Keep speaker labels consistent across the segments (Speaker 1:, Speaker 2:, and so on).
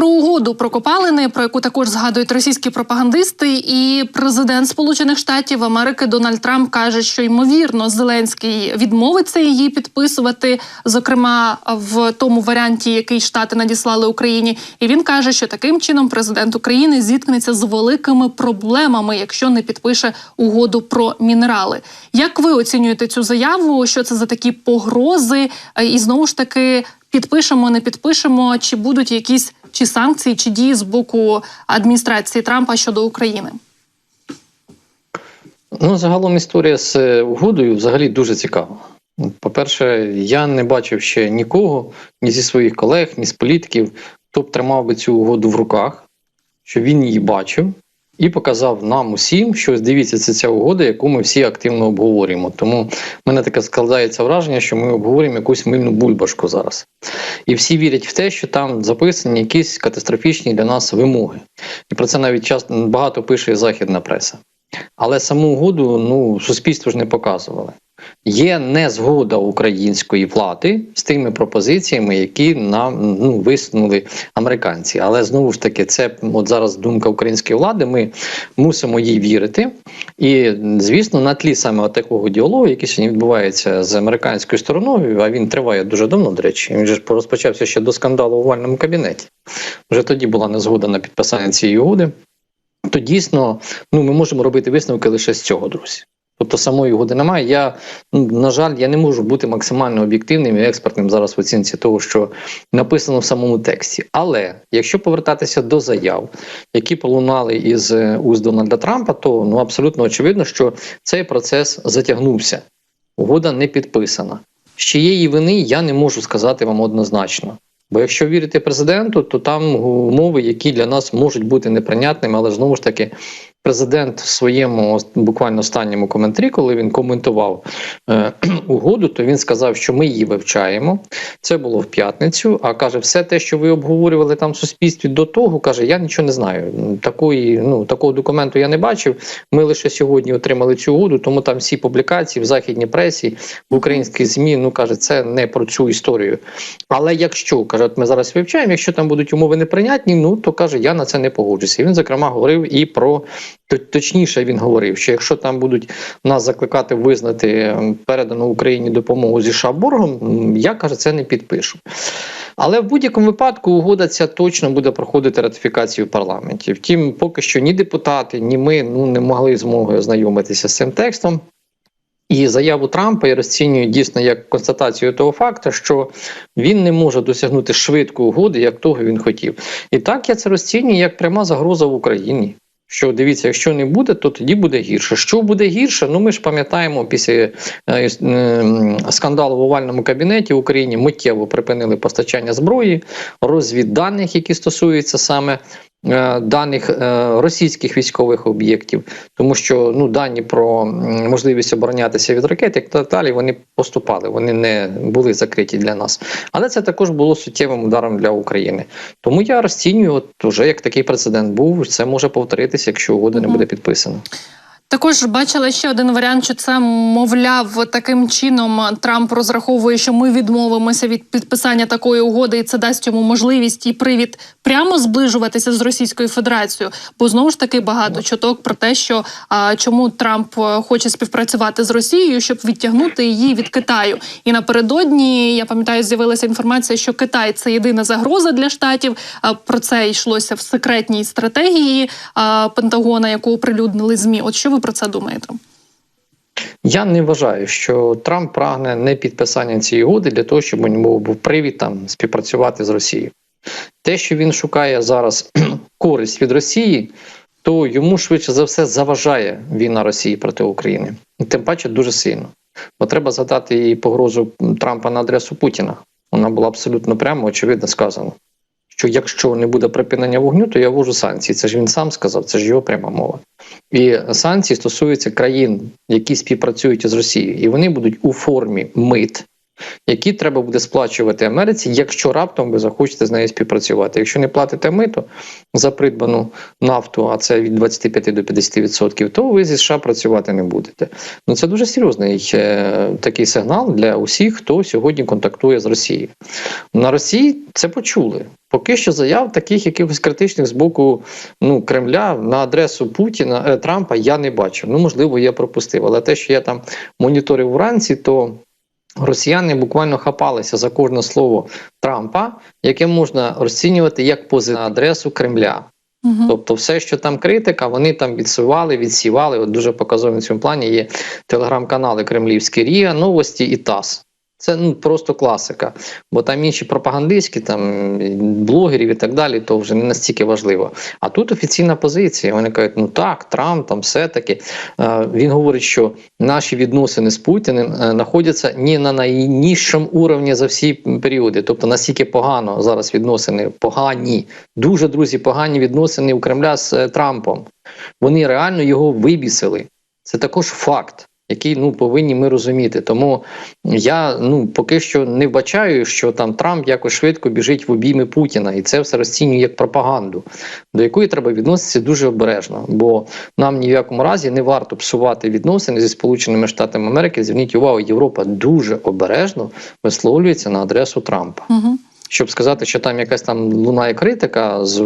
Speaker 1: про угоду про копалини, про яку також згадують російські пропагандисти, і президент Сполучених Штатів Америки Дональд Трамп каже, що ймовірно Зеленський відмовиться її підписувати, зокрема в тому варіанті, який штати надіслали Україні. І він каже, що таким чином президент України зіткнеться з великими проблемами, якщо не підпише угоду про мінерали. Як ви оцінюєте цю заяву? Що це за такі погрози? І знову ж таки підпишемо, не підпишемо, чи будуть якісь чи санкції, чи дії з боку адміністрації Трампа щодо України?
Speaker 2: Ну, загалом історія з е, угодою взагалі дуже цікава. По-перше, я не бачив ще нікого, ні зі своїх колег, ні з політиків, хто б тримав би цю угоду в руках, що він її бачив і показав нам усім, що дивіться, це ця угода, яку ми всі активно обговорюємо. Тому в мене таке складається враження, що ми обговорюємо якусь мильну бульбашку зараз. І всі вірять в те, що там записані якісь катастрофічні для нас вимоги. І про це навіть часто багато пише західна преса. Але саму угоду ну, суспільство ж не показували. Є незгода української влади з тими пропозиціями, які нам ну, висунули американці. Але знову ж таки, це от зараз думка української влади. Ми мусимо їй вірити. І звісно, на тлі саме такого діалогу, який сьогодні відбувається з американською стороною, а він триває дуже давно. До речі, він же розпочався ще до скандалу у овальному кабінеті. Вже тоді була незгода на підписання цієї угоди. То дійсно, ну ми можемо робити висновки лише з цього, друзі. Тобто самої угоди немає. Я ну, на жаль, я не можу бути максимально об'єктивним і експертним зараз в оцінці того, що написано в самому тексті. Але якщо повертатися до заяв, які полунали із е, уст Дональда Трампа, то ну абсолютно очевидно, що цей процес затягнувся. Угода не підписана. З чиєї вини я не можу сказати вам однозначно. Бо якщо вірити президенту, то там умови, які для нас можуть бути неприйнятними, але знову ж таки, президент в своєму буквально останньому коментарі, коли він коментував е, угоду, то він сказав, що ми її вивчаємо. Це було в п'ятницю. А каже, все те, що ви обговорювали там в суспільстві до того, каже, я нічого не знаю. Такої, ну такого документу я не бачив. Ми лише сьогодні отримали цю угоду, тому там всі публікації в західній пресі, в українській змі, ну каже, це не про цю історію. Але якщо каже, от ми зараз вивчаємо, якщо там будуть умови неприйнятні, ну то каже, я на це не погоджуся. І Він зокрема говорив і про точніше він говорив, що якщо там будуть нас закликати визнати передану Україні допомогу зі Шаборгом, я каже, це не підпишу. Але в будь-якому випадку угода ця точно буде проходити ратифікацію в парламенті. Втім, поки що ні депутати, ні ми ну не могли змоги ознайомитися з цим текстом. І заяву Трампа я розцінюю дійсно як констатацію того факту, що він не може досягнути швидкої угоди, як того він хотів. І так я це розцінюю як пряма загроза в Україні. Що дивіться, якщо не буде, то тоді буде гірше. Що буде гірше? Ну ми ж пам'ятаємо, після е, е, скандалу в овальному кабінеті в Україні миттєво припинили постачання зброї, розвідданих, які стосуються саме даних е, російських військових об'єктів, тому що ну дані про можливість оборонятися від ракет як та далі вони поступали, вони не були закриті для нас. Але це також було суттєвим ударом для України. Тому я розцінюю, от уже як такий прецедент був, це може повторитися, якщо угода не буде підписана.
Speaker 1: Також бачила ще один варіант, що це мовляв таким чином Трамп розраховує, що ми відмовимося від підписання такої угоди, і це дасть йому можливість і привід прямо зближуватися з Російською Федерацією. Бо знову ж таки багато чуток про те, що а, чому Трамп хоче співпрацювати з Росією, щоб відтягнути її від Китаю. І напередодні я пам'ятаю, з'явилася інформація, що Китай це єдина загроза для штатів. А, про це йшлося в секретній стратегії а, Пентагона, яку оприлюднили змі. От що ви про це думаєте?
Speaker 2: Я не вважаю, що Трамп прагне не підписання цієї угоди для того, щоб у нього був привід там співпрацювати з Росією. Те, що він шукає зараз користь від Росії, то йому швидше за все заважає війна Росії проти України, і тим паче дуже сильно. Бо треба згадати і погрозу Трампа на адресу Путіна. Вона була абсолютно прямо, очевидно сказана. Що якщо не буде припинення вогню, то я ввожу санкції. Це ж він сам сказав, це ж його пряма мова. І санкції стосуються країн, які співпрацюють із Росією, і вони будуть у формі мит які треба буде сплачувати Америці, якщо раптом ви захочете з нею співпрацювати. Якщо не платите мито за придбану нафту, а це від 25 до 50%, то ви зі США працювати не будете. Ну це дуже серйозний е, такий сигнал для усіх, хто сьогодні контактує з Росією. На Росії це почули. Поки що заяв таких якихось критичних з боку ну, Кремля на адресу Путіна е, Трампа я не бачив. Ну, можливо, я пропустив. Але те, що я там моніторив вранці, то росіяни буквально хапалися за кожне слово Трампа, яке можна розцінювати як пози на адресу Кремля.
Speaker 1: Угу.
Speaker 2: Тобто, все, що там критика, вони там відсували, відсівали. От дуже показовим в цьому плані є телеграм-канали Кремлівські Рія, Новості і ТАСС. Це ну просто класика. Бо там інші пропагандистські, там блогерів і так далі, то вже не настільки важливо. А тут офіційна позиція. Вони кажуть, ну так, Трамп там все-таки. Е, Він говорить, що наші відносини з Путіним е, знаходяться не на найнижчому уровні за всі періоди. Тобто настільки погано зараз відносини, погані, дуже друзі, погані відносини у Кремля з е, Трампом. Вони реально його вибісили. Це також факт який ну повинні ми розуміти. Тому я ну поки що не вбачаю, що там Трамп якось швидко біжить в обійми Путіна, і це все розцінює як пропаганду, до якої треба відноситися дуже обережно. Бо нам ні в якому разі не варто псувати відносини зі Сполученими Штатами Америки. Зверніть увагу, Європа дуже обережно висловлюється на адресу Трампа.
Speaker 1: Угу.
Speaker 2: Щоб сказати, що там якась там лунає критика з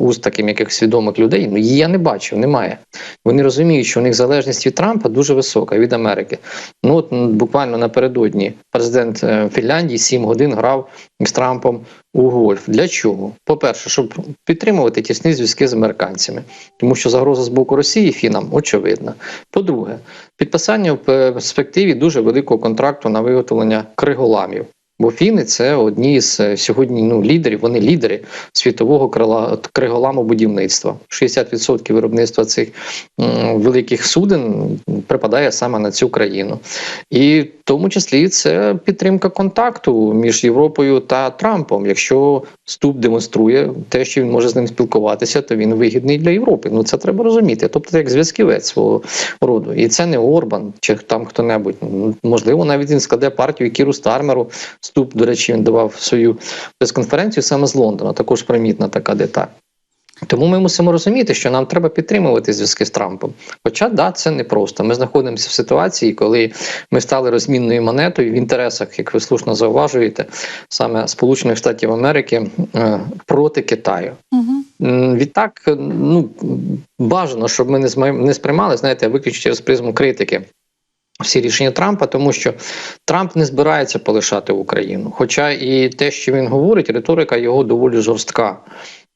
Speaker 2: уст таких якихось свідомих людей, ну її я не бачив, немає. Вони розуміють, що у них залежність від Трампа дуже висока від Америки. Ну от буквально напередодні президент е, Фінляндії 7 годин грав з Трампом у гольф. Для чого? По-перше, щоб підтримувати тісні зв'язки з американцями, тому що загроза з боку Росії фінам очевидна. По-друге, підписання в перспективі дуже великого контракту на виготовлення криголамів. Бо фіни це одні з сьогодні ну, лідерів, вони лідери світового крила криголаму будівництва. 60% виробництва цих великих суден припадає саме на цю країну. І в тому числі це підтримка контакту між Європою та Трампом. Якщо Ступ демонструє те, що він може з ним спілкуватися, то він вигідний для Європи. Ну це треба розуміти. Тобто, як зв'язківець свого роду. І це не Орбан чи там хто-небудь. Можливо, навіть він складе партію Кіру Стармеру. Ступ, до речі, він давав свою прес-конференцію саме з Лондона. Також примітна така деталь. Тому ми мусимо розуміти, що нам треба підтримувати зв'язки з Трампом. Хоча да, це непросто. Ми знаходимося в ситуації, коли ми стали розмінною монетою в інтересах, як ви слушно зауважуєте, саме Сполучених Штатів Америки е, проти Китаю.
Speaker 1: Угу.
Speaker 2: Відтак, ну бажано, щоб ми не не сприймали, знаєте, виключно через призму критики. Всі рішення Трампа, тому що Трамп не збирається полишати Україну. Хоча і те, що він говорить, риторика його доволі жорстка.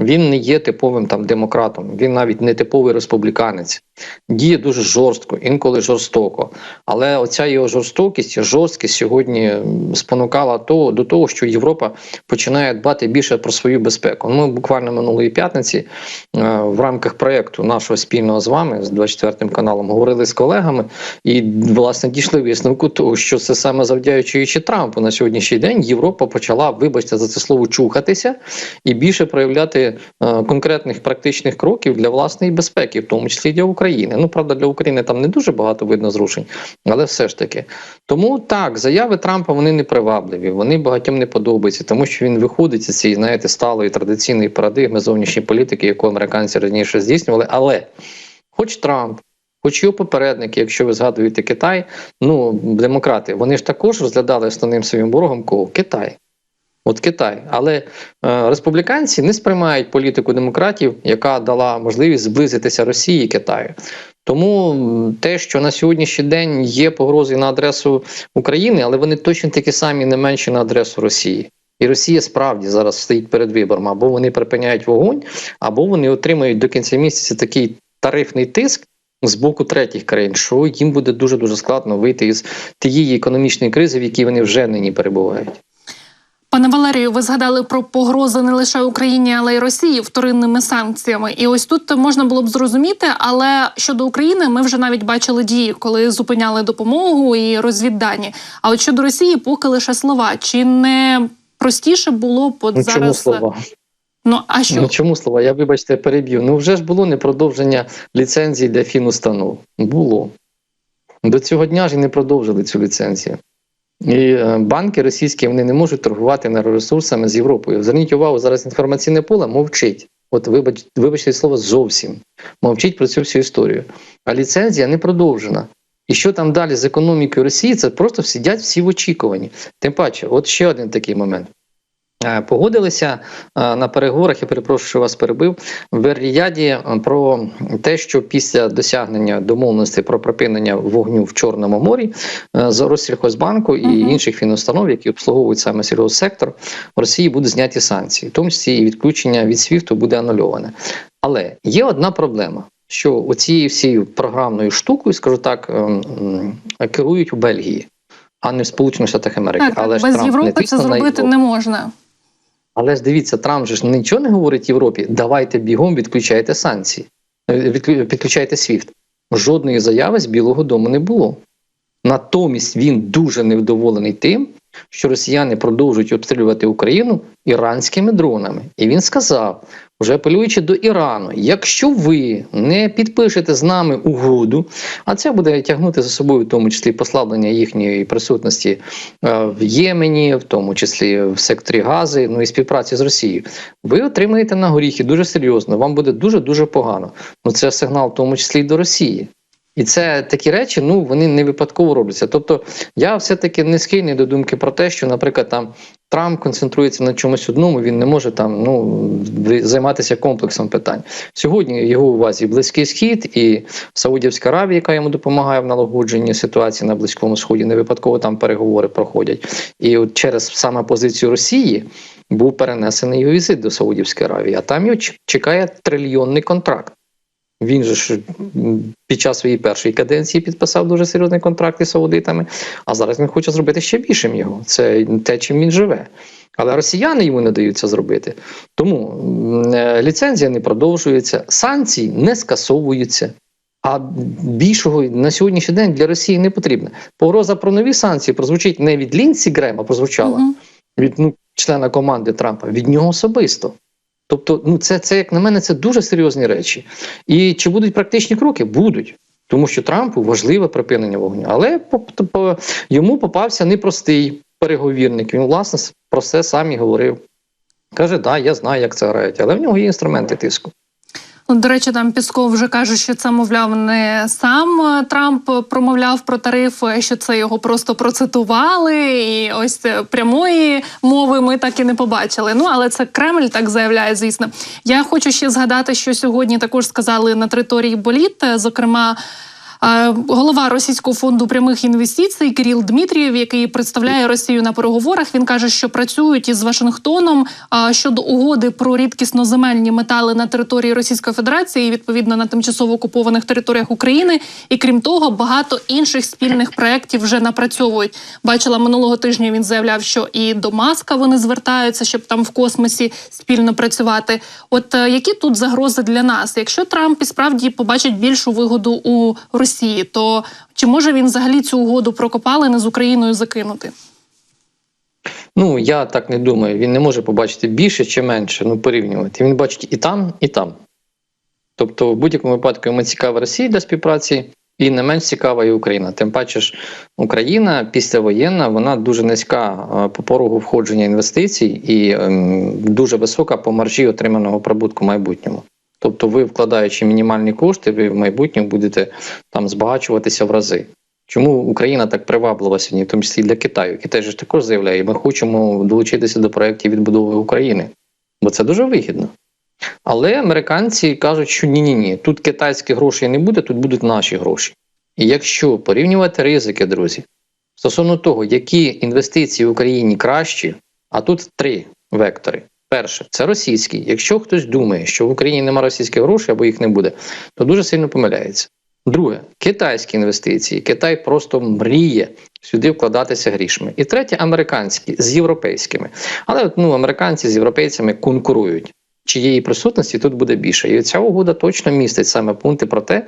Speaker 2: Він не є типовим там демократом, він навіть не типовий республіканець, діє дуже жорстко, інколи жорстоко. Але оця його жорстокість, жорсткість сьогодні спонукала того до того, що Європа починає дбати більше про свою безпеку. Ми буквально минулої п'ятниці е, в рамках проєкту нашого спільного з вами з 24 каналом говорили з колегами і власне дійшли висновку того, що це саме завдячуючи Трампу на сьогоднішній день Європа почала, вибачте за це слово, чухатися і більше проявляти. Е, конкретних практичних кроків для власної безпеки, в тому числі для України. Ну правда, для України там не дуже багато видно зрушень, але все ж таки. Тому так, заяви Трампа вони не привабливі, вони багатьом не подобаються, тому що він виходить з цієї, знаєте, сталої традиційної парадигми зовнішньої політики, яку американці раніше здійснювали. Але, хоч Трамп. Хоч його попередники, якщо ви згадуєте Китай, ну демократи, вони ж також розглядали основним своїм ворогом кого Китай. От Китай, але е, республіканці не сприймають політику демократів, яка дала можливість зблизитися Росії і Китаю. Тому те, що на сьогоднішній день є погрози на адресу України, але вони точно такі самі не менші на адресу Росії. І Росія справді зараз стоїть перед вибором, або вони припиняють вогонь, або вони отримають до кінця місяця такий тарифний тиск. З боку третіх країн, що їм буде дуже дуже складно вийти із тієї економічної кризи, в якій вони вже нині перебувають.
Speaker 1: Пане Валерію, ви згадали про погрози не лише Україні, але й Росії вторинними санкціями. І ось тут можна було б зрозуміти, але щодо України ми вже навіть бачили дії, коли зупиняли допомогу і розвіддані. А от щодо Росії, поки лише слова. Чи не простіше було б от
Speaker 2: ну,
Speaker 1: зараз?
Speaker 2: Чому слова?
Speaker 1: Ну а що
Speaker 2: ну, чому слова? Я вибачте, переб'ю. Ну вже ж було не продовження ліцензії для фінустанов. Було до цього дня ж і не продовжили цю ліцензію. І е, банки російські вони не можуть торгувати енергоресурсами з Європою. Зверніть увагу, зараз інформаційне поле мовчить. От вибач, вибачте слово зовсім мовчить про цю всю історію. А ліцензія не продовжена. І що там далі з економікою Росії, це просто сидять всі в очікуванні. Тим паче, от ще один такий момент. Е, Погодилися е, на переговорах, я перепрошую, вас перебив в Ріяді е, про те, що після досягнення домовленості про припинення вогню в Чорному морі з Россільхозбанку і
Speaker 1: Мгм.
Speaker 2: інших фінустанов, які обслуговують саме сільгоссектор, в Росії будуть зняті санкції, в тому числі і відключення від СВІФТу буде анульоване. Але є одна проблема. Що оцією всією програмною штукою, скажу так, ем, керують у Бельгії, а не в Сполучених Штатах Америки.
Speaker 1: Так,
Speaker 2: Але ж
Speaker 1: без
Speaker 2: Трамп не
Speaker 1: Європи це зробити не можна.
Speaker 2: Але ж дивіться, Трамп же ж нічого не говорить Європі. Давайте бігом відключайте санкції, відключайте СВІФТ. Жодної заяви з Білого Дому не було. Натомість він дуже невдоволений тим, що росіяни продовжують обстрілювати Україну іранськими дронами. І він сказав, вже апелюючи до Ірану: якщо ви не підпишете з нами угоду, а це буде тягнути за собою, в тому числі послаблення їхньої присутності е, в Ємені, в тому числі в секторі Гази, ну і співпраці з Росією, ви отримаєте на горіхи дуже серйозно. Вам буде дуже дуже погано. Ну це сигнал, в тому числі і до Росії. І це такі речі, ну вони не випадково робляться. Тобто, я все-таки не схильний до думки про те, що, наприклад, там Трамп концентрується на чомусь одному, він не може там ну займатися комплексом питань. Сьогодні його увазі Близький Схід і Саудівська Аравія, яка йому допомагає в налагодженні ситуації на Близькому Сході, не випадково там переговори проходять. І от через саме позицію Росії був перенесений його візит до Саудівської Аравії, а там його чекає трильйонний контракт. Він же ж під час своєї першої каденції підписав дуже серйозний контракт із саудитами, а зараз він хоче зробити ще більшим його. Це те, чим він живе. Але росіяни йому не дають це зробити. Тому е, ліцензія не продовжується, санкції не скасовуються. А більшого на сьогоднішній день для Росії не потрібно. Погроза про нові санкції прозвучить не від Лінсі Грема, прозвучала
Speaker 1: Мгм.
Speaker 2: від ну, члена команди Трампа, від нього особисто. Тобто, ну це, це як на мене, це дуже серйозні речі. І чи будуть практичні кроки? Будуть. Тому що Трампу важливе припинення вогню. Але по, по, йому попався непростий переговірник. Він, власне, про це сам і говорив. Каже, да, я знаю, як це грають, але в нього є інструменти тиску.
Speaker 1: Ну, До речі, там Пісков вже каже, що це, мовляв, не сам е, Трамп промовляв про тарифи, що це його просто процитували, і ось е, прямої мови ми так і не побачили. Ну але це Кремль так заявляє, звісно. Я хочу ще згадати, що сьогодні також сказали на території Боліт, е, зокрема. Голова російського фонду прямих інвестицій Кирил Дмитрієв, який представляє Росію на переговорах, він каже, що працюють із Вашингтоном щодо угоди про рідкісноземельні метали на території Російської Федерації, відповідно на тимчасово окупованих територіях України. І крім того, багато інших спільних проєктів вже напрацьовують. Бачила минулого тижня. Він заявляв, що і до Маска вони звертаються, щоб там в космосі спільно працювати. От е, які тут загрози для нас? Якщо Трамп і справді побачить більшу вигоду у Росії, то чи може він взагалі цю угоду про копалини з Україною закинути?
Speaker 2: Ну, я так не думаю. Він не може побачити більше чи менше, ну порівнювати. Він бачить і там, і там. Тобто, в будь-якому випадку йому цікава Росія для співпраці, і не менш цікава і Україна. Тим паче ж Україна післявоєнна, вона дуже низька е, по порогу входження інвестицій і ем, дуже висока по маржі отриманого прибутку в майбутньому. Тобто, ви, вкладаючи мінімальні кошти, ви в майбутньому будете там збагачуватися в рази. Чому Україна так приваблива сьогодні, в тому числі для Китаю? Китай же ж також заявляє, ми хочемо долучитися до проєктів відбудови України, бо це дуже вигідно. Але американці кажуть, що ні-ні ні, тут китайських грошей не буде, тут будуть наші гроші. І якщо порівнювати ризики, друзі, стосовно того, які інвестиції в Україні кращі, а тут три вектори. Перше, це російський. Якщо хтось думає, що в Україні немає російських грошей або їх не буде, то дуже сильно помиляється. Друге, китайські інвестиції. Китай просто мріє сюди вкладатися грішми. І третє, американські з європейськими. Але ну, американці з європейцями конкурують. Чиєї присутності тут буде більше. І ця угода точно містить саме пункти про те,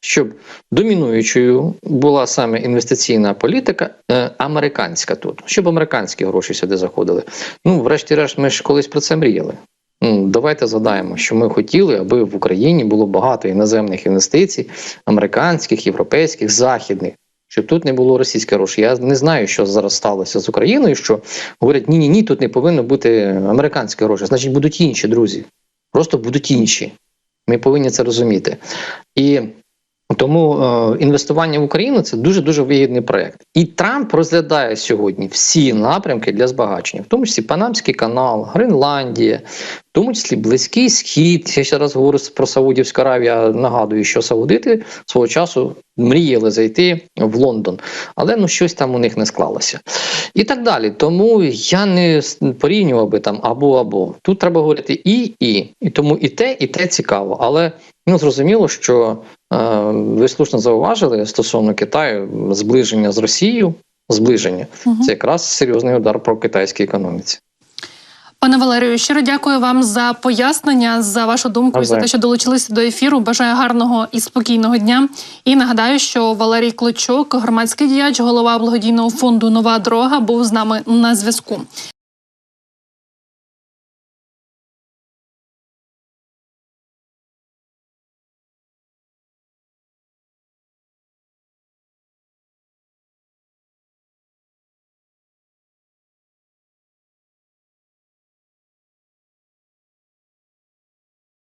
Speaker 2: щоб домінуючою була саме інвестиційна політика е, американська тут, щоб американські гроші сюди заходили. Ну, врешті-решт, ми ж колись про це мріяли. Ну, давайте згадаємо, що ми хотіли, аби в Україні було багато іноземних інвестицій, американських, європейських, західних, щоб тут не було російських грошей. Я не знаю, що зараз сталося з Україною. Що говорять, ні, ні, ні, тут не повинно бути американські гроші. Значить, будуть інші друзі. Просто будуть інші. Ми повинні це розуміти. І тому е, інвестування в Україну це дуже дуже вигідний проект. І Трамп розглядає сьогодні всі напрямки для збагачення, в тому числі Панамський канал, Гренландія, в тому числі Близький Схід. Я ще раз говорю про Саудівську Аравію. Нагадую, що Саудити свого часу мріяли зайти в Лондон, але ну щось там у них не склалося. І так далі. Тому я не порівнював би там або або. Тут треба говорити і і. І тому і те, і те цікаво. Але ну зрозуміло, що ви слушно зауважили стосовно Китаю зближення з Росією. Зближення
Speaker 1: Мгм.
Speaker 2: це якраз серйозний удар по китайській економіці.
Speaker 1: Пане Валерію, щиро дякую вам за пояснення, за вашу думку і за те, що долучилися до ефіру. Бажаю гарного і спокійного дня. І нагадаю, що Валерій Клочок, громадський діяч, голова благодійного фонду Нова дорога, був з нами на зв'язку.